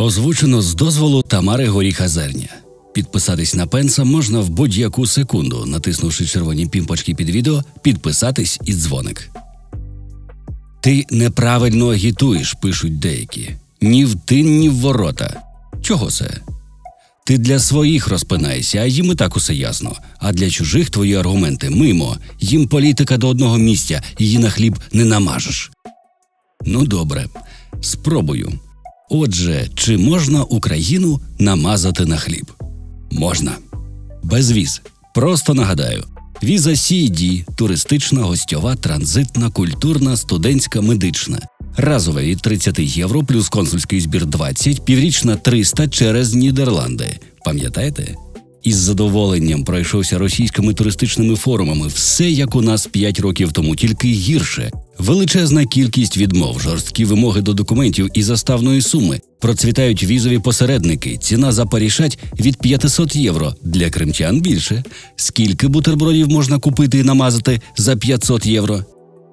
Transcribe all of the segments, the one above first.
Озвучено з дозволу Тамари Горіха Зерня. Підписатись на пенса можна в будь-яку секунду, натиснувши червоні пімпочки під відео, підписатись і дзвоник. Ти неправильно агітуєш, пишуть деякі. Ні в тин, ні в ворота. Чого це? Ти для своїх розпинаєшся, а їм і так усе ясно. А для чужих твої аргументи мимо. Їм політика до одного місця, її на хліб не намажеш. Ну добре, спробую. Отже, чи можна Україну намазати на хліб? Можна. Без віз. Просто нагадаю: віза CED – туристична, гостьова, транзитна, культурна, студентська, медична. Разове від 30 євро плюс консульський збір 20, піврічна 300 через Нідерланди. Пам'ятаєте? Із задоволенням пройшовся російськими туристичними форумами. Все як у нас 5 років тому, тільки гірше. Величезна кількість відмов, жорсткі вимоги до документів і заставної суми. Процвітають візові посередники. Ціна за парішать від 500 євро. Для кримчан більше. Скільки бутербродів можна купити і намазати за 500 євро?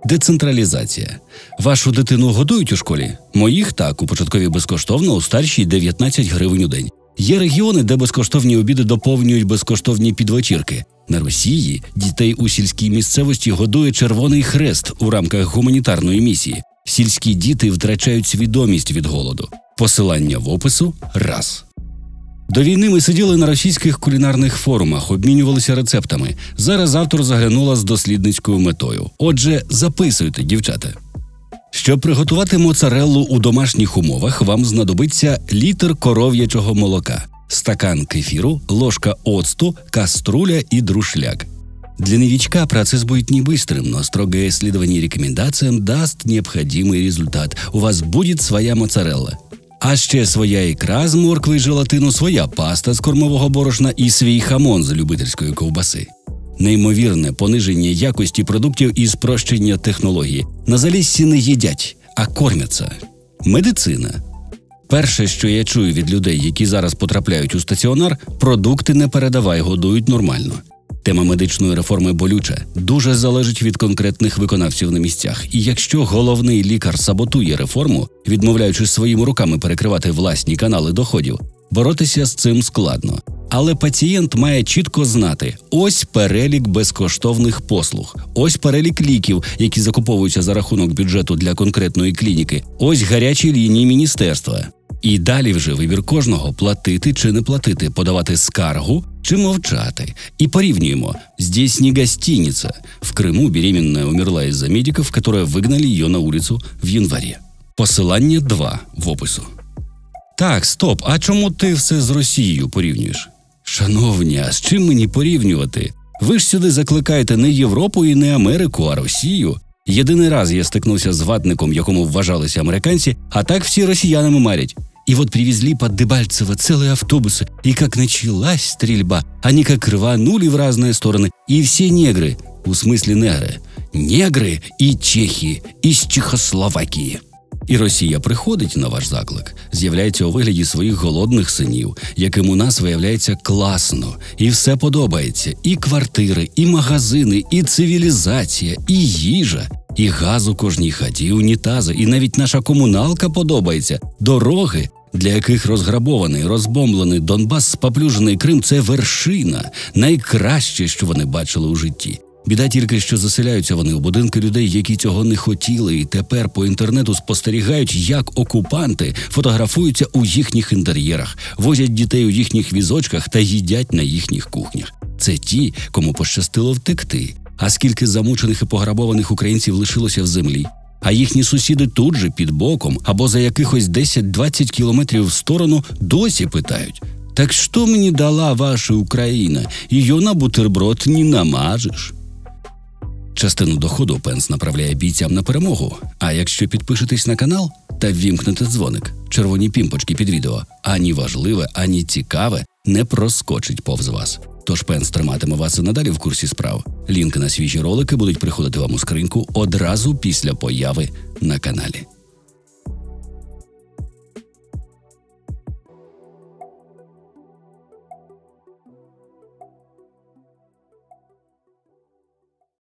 Децентралізація. Вашу дитину годують у школі? Моїх так, у початковій безкоштовно, у старшій 19 гривень у день. Є регіони, де безкоштовні обіди доповнюють безкоштовні підвечірки. На Росії дітей у сільській місцевості годує Червоний Хрест у рамках гуманітарної місії. Сільські діти втрачають свідомість від голоду. Посилання в опису раз. До війни ми сиділи на російських кулінарних форумах, обмінювалися рецептами. Зараз автор заглянула з дослідницькою метою. Отже, записуйте, дівчата. Щоб приготувати моцареллу у домашніх умовах, вам знадобиться літр коров'ячого молока, стакан кефіру, ложка оцту, каструля и друшляк. Для новичка процесс будет не быстрым, но строгое следование рекомендациям даст необходимый результат. У вас будет своя моцарелла. А ще своя ікра з моркви і желатину, своя паста з кормового борошна і свій хамон з любительської ковбаси. Неймовірне пониження якості продуктів і спрощення технології. На заліссі не їдять, а кормяться. Медицина. Перше, що я чую від людей, які зараз потрапляють у стаціонар, продукти не передавай, годують нормально. Тема медичної реформи болюча, дуже залежить від конкретних виконавців на місцях. І якщо головний лікар саботує реформу, відмовляючись своїми руками перекривати власні канали доходів, боротися з цим складно. Але пацієнт має чітко знати: ось перелік безкоштовних послуг, ось перелік ліків, які закуповуються за рахунок бюджету для конкретної клініки, ось гарячі лінії міністерства. І далі вже вибір кожного платити чи не платити, подавати скаргу чи мовчати. І порівнюємо. Здесь не. В Криму беременная умерла из-за медиков, которые выгнали ее на улицу в январе. Посилання 2 в опису. Так, стоп. А чому ти все з Росією порівнюєш? Шановні, а з чим мені порівнювати? Ви ж сюди закликаєте не Європу і не Америку, а Росію. Єдиний раз я стикнувся з ватником, якому вважалися американці, а так всі росіянами марять. И вот привезли под Дебальцево целые автобусы, и как началась стрельба, они как рванули в разные стороны, и все негры, в смысле негры, негры і чехи із Чехословакії. І Росія приходить на ваш заклик, з'являється у вигляді своїх голодних синів, яким у нас виявляється класно, і все подобається: і квартири, і магазини, і цивілізація, і їжа, і газ у кожній хаті, і унітази, і навіть наша комуналка подобається, дороги. Для яких розграбований, розбомблений Донбас, споплюжений Крим це вершина, найкраще, що вони бачили у житті. Біда тільки що заселяються вони у будинки людей, які цього не хотіли, і тепер по інтернету спостерігають, як окупанти фотографуються у їхніх інтер'єрах, возять дітей у їхніх візочках та їдять на їхніх кухнях. Це ті, кому пощастило втекти. А скільки замучених і пограбованих українців лишилося в землі? А їхні сусіди тут же під боком або за якихось 10-20 кілометрів в сторону досі питають: так що мені дала ваша Україна? Її на бутерброд не намажеш. Частину доходу Пенс направляє бійцям на перемогу. А якщо підпишетесь на канал та ввімкнете дзвоник, червоні пімпочки під відео, ані важливе, ані цікаве не проскочить повз вас. Тож Пенс триматиме вас і надалі в курсі справ. Лінки на свіжі ролики будуть приходити вам у скриньку одразу після появи на каналі.